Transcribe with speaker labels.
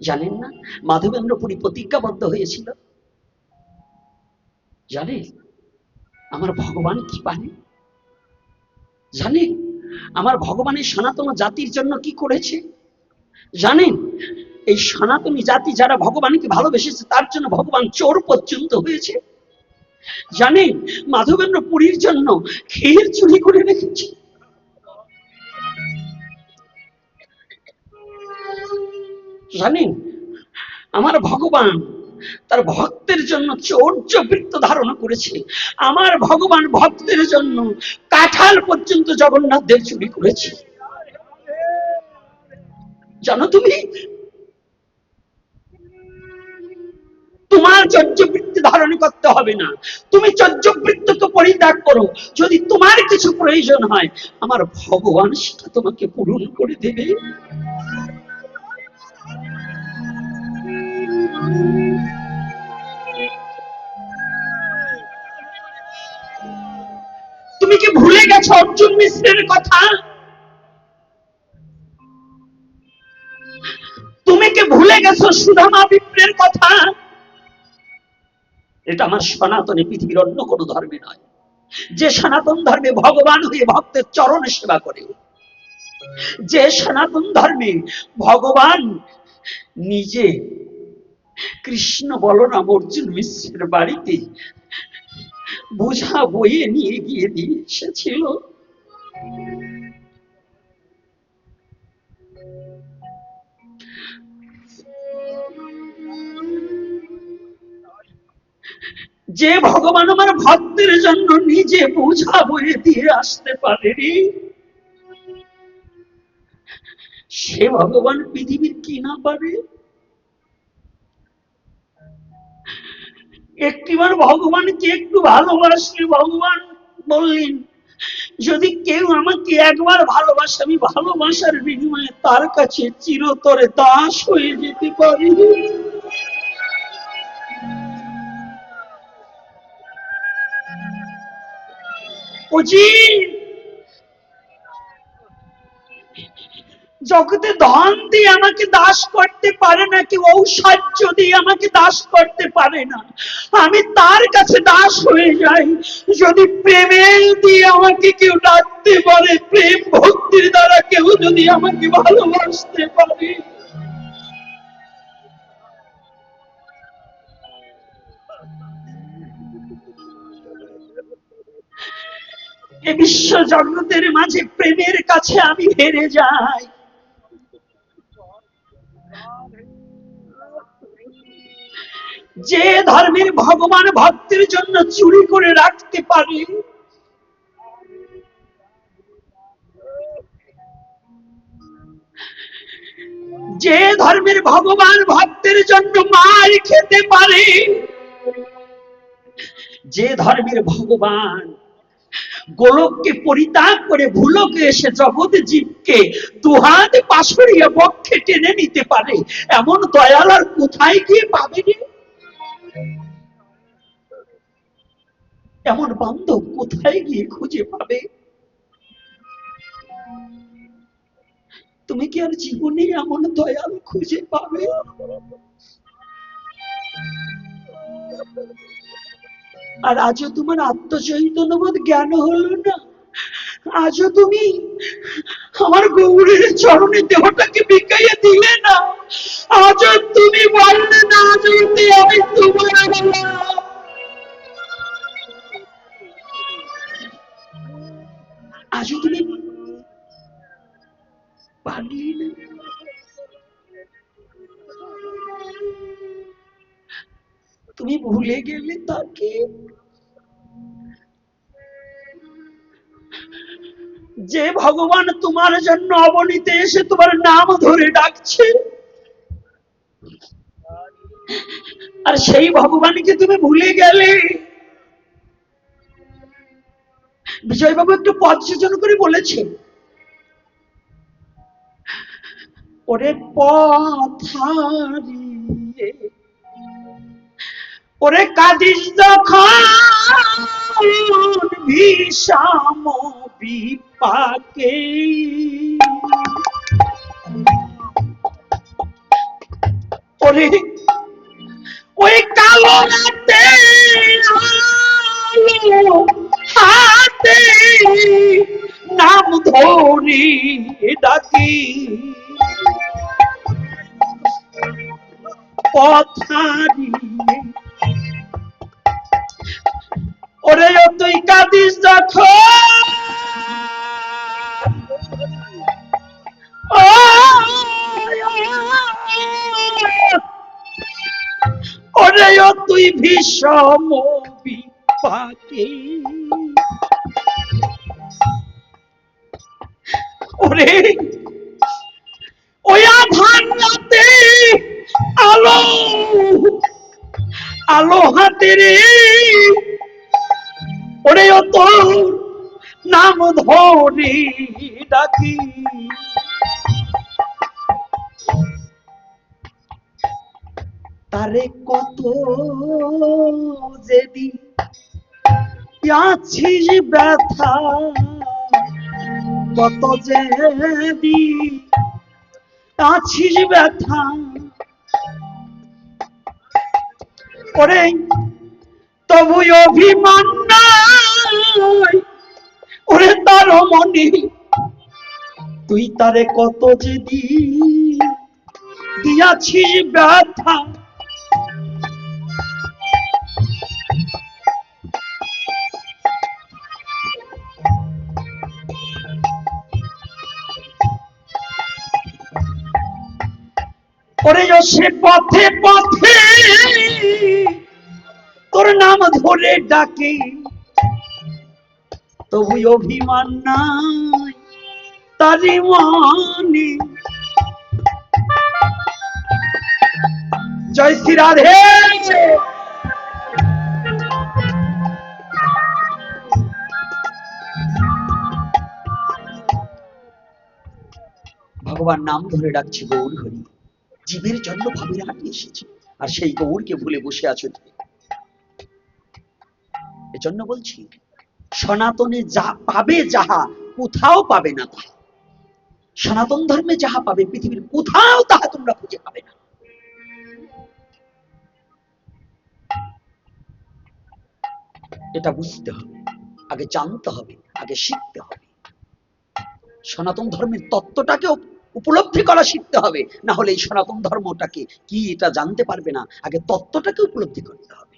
Speaker 1: জানেন না? মাধবেন্দ্রপুরী প্রতিজ্ঞাবদ্ধ হয়েছিল। জানেন? আমার ভগবান কি পারে জানেন? আমার ভগবানের সনাতন জাতির জন্য কি করেছে? জানেন? এই সনাতনী জাতি যারা ভগবানকে ভালোবেসেছে, তার জন্য ভগবান চোর পর্যন্ত হয়েছে। জানেন? মাধবেন্দ্র পুরীর জন্য ক্ষীর চুরি করে রেখেছে। জানেন? আমার ভগবান তার ভক্তের জন্য চৌর্য বৃত্ত ধারণ করেছে। আমার ভগবান ভক্তের জন্য কাঁঠাল পর্যন্ত জগন্নাথদের চুরি করেছে। জানো তুমি? তোমার চর্যবৃত্তি ধারণ করতে হবে না। তুমি চর্যবৃত্তকে পরিত্যাগ করো। যদি তোমার কিছু প্রয়োজন হয়, আমার ভগবান সেটা তোমাকে পূরণ করে দেবে। তুমি কি ভুলে গেছো অর্জুন মিশ্রের কথা? তুমি কি ভুলে গেছো সুধামা বিপ্রের কথা? এটা আমার সনাতনে পৃথিবীর অন্য কোন ধর্মে নয়। যে সনাতন ধর্মে ভগবান হয়ে ভক্তের চরণ সেবা করে, যে সনাতন ধর্মে ভগবান নিজে কৃষ্ণ বলরাম অর্জুন মিশ্রের বাড়িতে বোঝা বইয়ে নিয়ে গিয়ে দিয়ে এসেছিল। যে ভগবান আমার ভক্তের জন্য নিজে বোঝা বয়ে দিয়ে আসতে পারেনি, সে ভগবান পৃথিবীর কি না পারে একটিবার ভগবানকে একটু ভালোবাসলে ভগবান বললেন, যদি কেউ আমাকে একবার ভালোবাসে, আমি ভালোবাসার বিনিময়ে তার কাছে চিরতরে দাস হয়ে যেতে পারি। জগতে ধন দিয়ে আমাকে দাস করতে পারে না, কি ঔষধ দিয়ে আমাকে দাস করতে পারে না। আমি তার কাছে দাস হয়ে যাই। যদি প্রেমের দিয়ে আমাকে কেউ ডাকতে পারে, প্রেম ভক্তির দ্বারা কেউ যদি আমাকে ভালোবাসতে পারে। বিশ্ব জগতের মাঝে প্রেমের কাছে আমি হেরে যাই। যে ধর্মের ভগবান ভক্তের জন্য চুরি করে রাখতে পারে, যে ধর্মের ভগবান ভক্তের জন্য মার খেতে পারে, যে ধর্মের ভগবান গোলককে পরিত্যাগ করে ভুলকে এসে জগৎ জীবকে দুহাত পাশরিয়ে বক্ষে টেনে নিতে পারে, এমন দয়াল আর কোথায় গিয়ে পাবে রে? এমন বান্ধব কোথায় গিয়ে খুঁজে পাবে? তুমি কি আর জীবনে এমন দয়াল খুঁজে পাবে? আর আজও তোমার আত্মচৈতন্যবোধ জ্ঞান হলো না। আজও তুমি আমার গৌরের চরণে দেহটাকে বিকাইয়া দিলে না আজও তুমি বললে না আজও আমি তোমার আজও তুমি তুমি ভুলে গেলে তাকে যে ভগবান তোমার জন্য অবনীতে এসে তোমার নাম ধরে ডাকছে, আর সেই ভগবানকে তুমি ভুলে গেলে। বিজয়বাবু একটু পদ সূচন করে বলেছে ওরে পথ ওরে কাদিস যখন ভীষম বিপাকে ওরে ওই কালো রাতে হাতে নাম ধরি ডাকি। পথারিয়ে ওরে তুই কাঁদিস যখন। ওরে তুই ভীষম বিপাকে। ওরে, ওই আধার রাতে আলো আলো হাতে রে। ওরে তোর নাম ধরে ডাকি। তারে কত যেদি আছিস ব্যথা, কত যেদি আছিস ব্যথা। ওরে তবু অভিমান নাই। ওরে তার মনে তুই তারে কত যেদি দিয়াছিস ব্যথা। ওরে সে পথে পথে তোর নাম ধরে ডাকে, তবু অভিমান নাই তারি মানে। জয় শ্রী রাধে। ভগবান নাম ধরে ডাকছি গৌর হরি জীবের জন্য ভাবের হাঁটিয়ে এসেছে, আর সেই গৌরকে ভুলে বসে আছো তুমি। এজন্য বলছি, সনাতনে যা পাবে যাহা কোথাও পাবে না তাহা। সনাতন ধর্মে যাহা পাবে, পৃথিবীর কোথাও তাহা তোমরা খুঁজে পাবে না। এটা বুঝতে হবে, আগে জানতে হবে, আগে শিখতে হবে। সনাতন ধর্মের তত্ত্বটাকে উপলব্ধি করা শিখতে হবে, না হলে এই সনাতন ধর্মটাকে কি এটা জানতে পারবে না, আগে তত্ত্বটাকে উপলব্ধি করতে হবে।